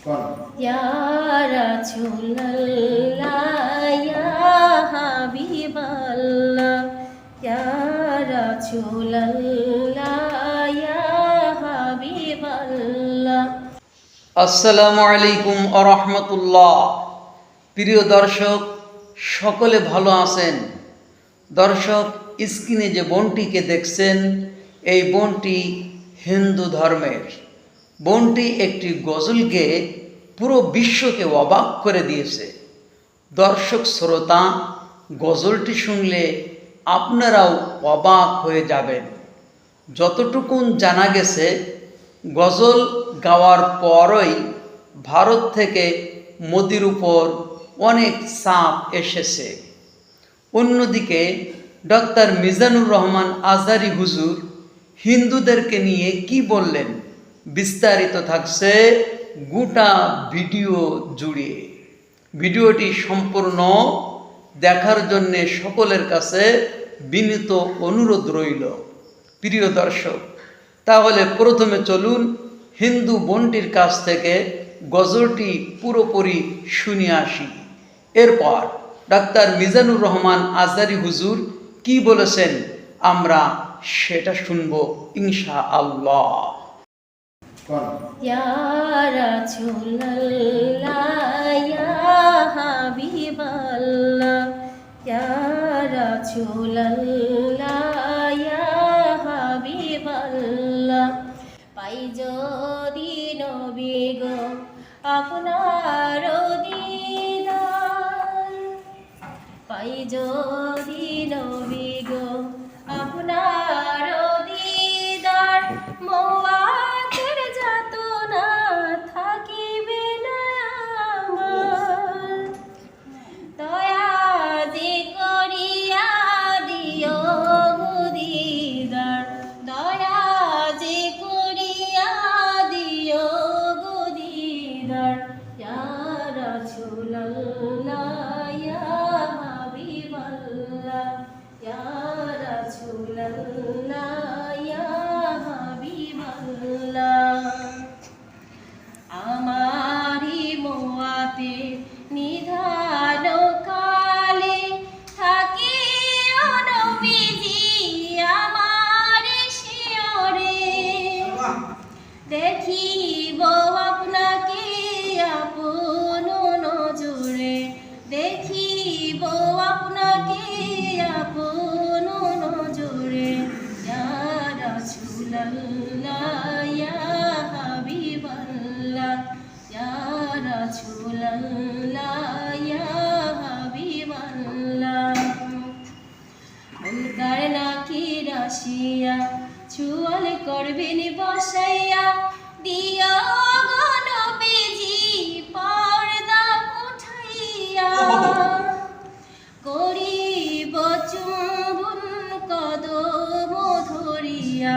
ইয়ারা চুল্লাবিবাল্লা ইয়ারা চুল্লাবিবাল্লা আসসালামু আলাইকুম আরহামতুল্লাহ প্রিয় দর্শক সকলে ভালো আছেন? দর্শক স্ক্রিনে যে বনটিকে দেখছেন এই বনটি হিন্দু ধর্মের। বোনটি একটি গজলকে পুরো বিশ্বকে অবাক করে দিয়েছে। দর্শক, শ্রোতা, গজলটি শুনলে আপনারাও অবাক হয়ে যাবেন। যতটুকুন জানা গেছে, গজল গাওয়ার পরই ভারত থেকে মোদির উপর অনেক চাপ এসেছে। অন্যদিকে, ডক্টর মিজানুর রহমান আজারি হুজুর হিন্দুদেরকে নিয়ে কি বললেন? বিস্তারিত থাকছে গোটা ভিডিও জুড়ে। ভিডিওটি সম্পূর্ণ দেখার জন্যে সকলের কাছে বিনীত অনুরোধ রইল। প্রিয় দর্শক, তাহলে প্রথমে চলুন হিন্দু বোনটির কাছ থেকে গজলটি পুরোপুরি শুনে আসি। এরপর ডাক্তার মিজানুর রহমান আজারি হুজুর কি বলেছেন আমরা সেটা শুনব ইনশা আল্লাহ ইয়ারা হাবিবাল্লা ইয়ারা চুল্লা হাবিবাল্লা পাই যদি নবী গো আপনার দিদার। পাই যদি নবী রাসূলুল্লাহ ইয়া হাবিবাল্লাহ, ইয়া রাসূলুল্লাহ, ইয়া হাবিবাল্লাহ। মুনকার নাকি রাশিয়া ছুয়াল করবেন বসাইয়া দিয়া গণবেজি পর্দা উঠাইয়া। করিব চুম্বন কদম ধরিয়া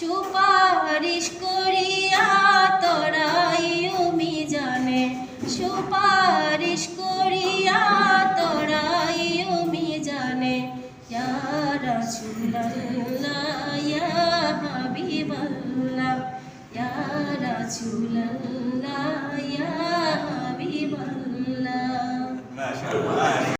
সুপারিশ করিয়া তরাই উমি জানে সুপারিশ করিয়া তরাই উমি জানে ইয়া রাসূলুল্লাহ, ইয়া হাবিবাল্লাহ, ইয়া রাসূলুল্লাহ, ইয়া হাবিবাল্লাহ।